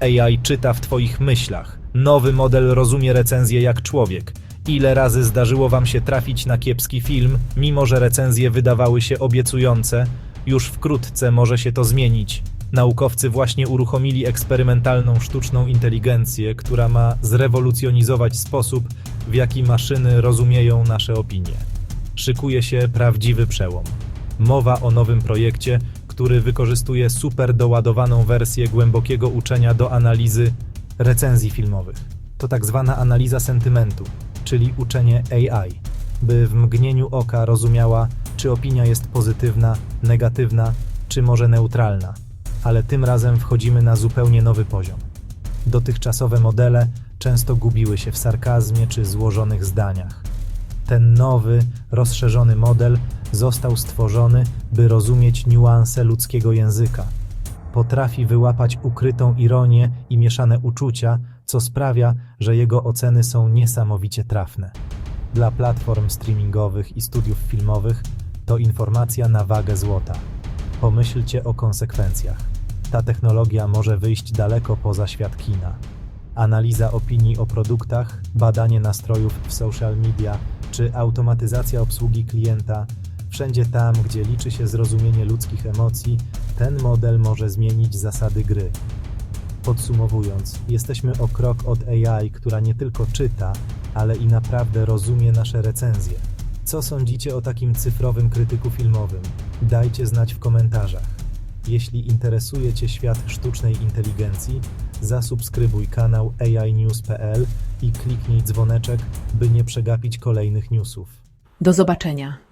AI czyta w Twoich myślach. Nowy model rozumie recenzję jak człowiek. Ile razy zdarzyło Wam się trafić na kiepski film, mimo że recenzje wydawały się obiecujące? Już wkrótce może się to zmienić. Naukowcy właśnie uruchomili eksperymentalną sztuczną inteligencję, która ma zrewolucjonizować sposób, w jaki maszyny rozumieją nasze opinie. Szykuje się prawdziwy przełom. Mowa o nowym projekcie, który wykorzystuje super doładowaną wersję głębokiego uczenia do analizy recenzji filmowych. To tak zwana analiza sentymentu, czyli uczenie AI, by w mgnieniu oka rozumiała, czy opinia jest pozytywna, negatywna, czy może neutralna. Ale tym razem wchodzimy na zupełnie nowy poziom. Dotychczasowe modele często gubiły się w sarkazmie czy złożonych zdaniach. Ten nowy, rozszerzony model został stworzony, by rozumieć niuanse ludzkiego języka. Potrafi wyłapać ukrytą ironię i mieszane uczucia, co sprawia, że jego oceny są niesamowicie trafne. Dla platform streamingowych i studiów filmowych to informacja na wagę złota. Pomyślcie o konsekwencjach. Ta technologia może wyjść daleko poza świat kina. Analiza opinii o produktach, badanie nastrojów w social media czy automatyzacja obsługi klienta wszędzie tam, gdzie liczy się zrozumienie ludzkich emocji, ten model może zmienić zasady gry. Podsumowując, jesteśmy o krok od AI, która nie tylko czyta, ale i naprawdę rozumie nasze recenzje. Co sądzicie o takim cyfrowym krytyku filmowym? Dajcie znać w komentarzach. Jeśli interesuje Cię świat sztucznej inteligencji, zasubskrybuj kanał ainews.pl i kliknij dzwoneczek, by nie przegapić kolejnych newsów. Do zobaczenia.